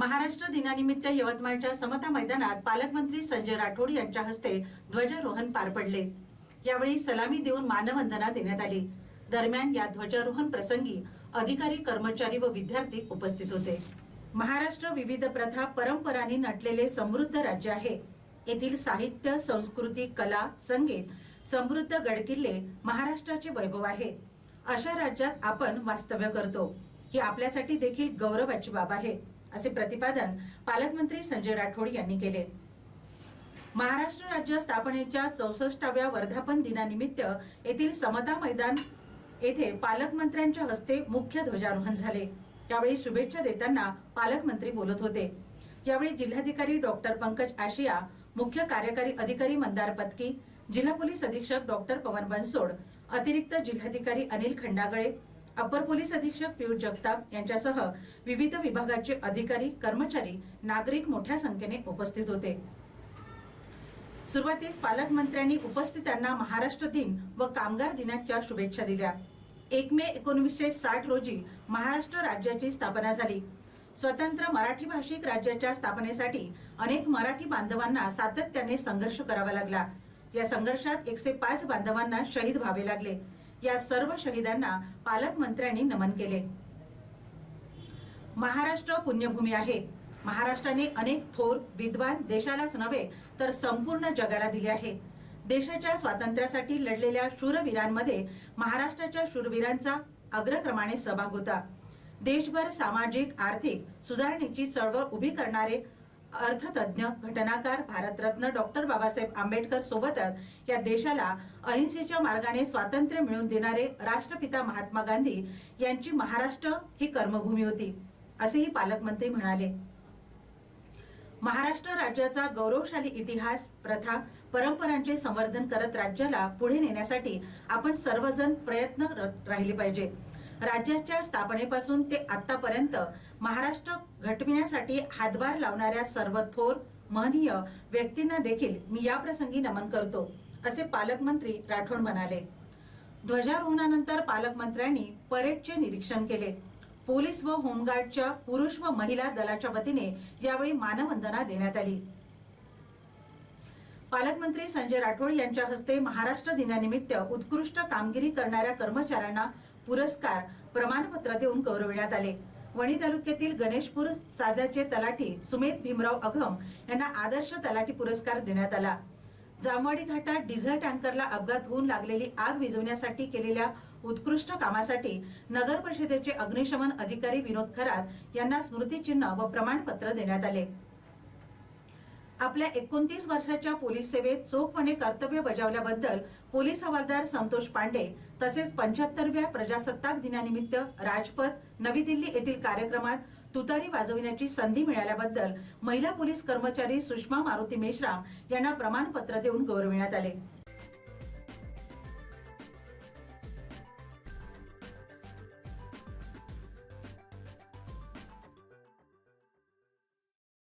महाराष्ट्र दिनानिमित्त यवतमाळच्या समता मैदानात पालकमंत्री संजय राठोड यांच्या हस्ते ध्वजारोहण पार पडले. यावेळी सलामी देऊन मानवंदना देण्यात आली. दरम्यान या ध्वजारोहण प्रसंगी अधिकारी कर्मचारी व विद्यार्थी उपस्थित होते. महाराष्ट्र विविध प्रथा परंपरांनी नटलेले समृद्ध राज्य आहे. येथील साहित्य संस्कृती कला संगीत समृद्ध गडकिल्ले महाराष्ट्राचे वैभव आहे. अशा राज्यात आपण वास्तव्य करतो. ही आपल्यासाठी देखील गौरवाची बाब आहे. असे प्रतिपादन पालकमंत्री संजय राठोड यांनी केले. महाराष्ट्र राज्य स्थापनेच्या चौसष्टाव्या वर्धापन दिनानिमित्त येथील समता मैदान येथे पालकमंत्र्यांच्या हस्ते मुख्य ध्वजारोहण झाले. त्यावेळी शुभेच्छा देताना पालकमंत्री बोलत होते. यावेळी जिल्हाधिकारी डॉक्टर पंकज आशिया मुख्य कार्यकारी अधिकारी मंदार पत्की जिल्हा पोलीस अधीक्षक डॉक्टर पवन बनसोड अतिरिक्त जिल्हाधिकारी अनिल खंडागळे अपर पोलीस अधीक्षक पियुष जगताप यांच्यासह विविध विभागाचे अधिकारी कर्मचारी नागरिक मोठ्या संख्येने उपस्थित होते. सुरुवातीस पालकमंत्र्यांनी उपस्थितांना महाराष्ट्र दिन व कामगार दिनाच्या शुभेच्छा दिल्या. एक मे एकोणीसशे साठ रोजी महाराष्ट्र राज्याची स्थापना झाली. स्वतंत्र मराठी भाषिक राज्याच्या स्थापनेसाठी अनेक मराठी बांधवांना सातत्याने संघर्ष करावा लागला. या संघर्षात एकशे पाच बांधवांना शहीद व्हावे लागले. या सर्व शहीदांना पालकमंत्र्यांनी नमन केले. महाराष्ट्र पुण्यभूमी आहे. महाराष्ट्राने अनेक थोर विद्वान देशालाच नव्हे तर संपूर्ण जगाला दिले आहे. देशाच्या स्वातंत्र्यासाठी लढलेल्या शूरवीरांमध्ये महाराष्ट्राच्या शूरवीरांचा अग्रक्रमाने सहभाग होता. देशभर सामाजिक आर्थिक सुधारणेची चळवळ उभी करणारे अर्थतज्ञ घटनाकार भारतरत्न डॉक्टर बाबासाहेब आंबेडकर सोबतच या देशाला अहिंसेच्या मार्गाने स्वातंत्र्य मिळवून देणारे राष्ट्रपिता महात्मा गांधी यांची महाराष्ट्र ही कर्मभूमी होती असेही पालकमंत्री म्हणाले. महाराष्ट्र राज्याचा गौरवशाली इतिहास प्रथा परंपरांचे संवर्धन करत राज्याला पुढे नेण्यासाठी आपण सर्वजण प्रयत्न राहिले पाहिजे. राज्याच्या स्थापनेपासून ते आतापर्यंत महाराष्ट्र घटविण्यासाठी हातभार लावणाऱ्या सर्व थोर महनीय व्यक्तींना देखील मी या प्रसंगी नमन करतो असे पालकमंत्री राठोड म्हणाले. ध्वजारोहणानंतर पालकमंत्र्यांनी परेडचे निरीक्षण केले. पोलीस व होमगार्डच्या पुरुष व महिला दलाच्या वतीने यावेळी मानवंदना देण्यात आली. पालकमंत्री संजय राठोड यांच्या हस्ते महाराष्ट्र दिनानिमित्त उत्कृष्ट कामगिरी करणाऱ्या कर्मचाऱ्यांना पुरस्कार प्रमाणपत्र देऊन गौरविण्यात आले. वणी तालुक्यातील गणेशपूर साजाचे तलाठी सुमेध भीमराव अघम यांना आदर्श तलाठी पुरस्कार देण्यात आला. जामवाडी घाटात डिझेल टँकरला अपघात होऊन लागलेली आग विझवण्यासाठी केलेल्या उत्कृष्ट कामासाठी नगर परिषदेचे अग्निशमन अधिकारी विनोद खरात यांना स्मृतिचिन्ह व प्रमाणपत्र देण्यात आले. आपल्या एकोणतीस वर्षाच्या पोलीस सेवेत चोखपणे कर्तव्य बजावल्याबद्दल पोलीस हवालदार संतोष पांडे तसेच पंच्याहत्तरव्या प्रजासत्ताक दिनानिमित्त राजपथ नवी दिल्ली येथील कार्यक्रमात तुतारी वाजविण्याची संधी मिळाल्याबद्दल महिला पोलीस कर्मचारी सुषमा मारुती मेश्राम यांना प्रमाणपत्र देऊन गौरविण्यात आले.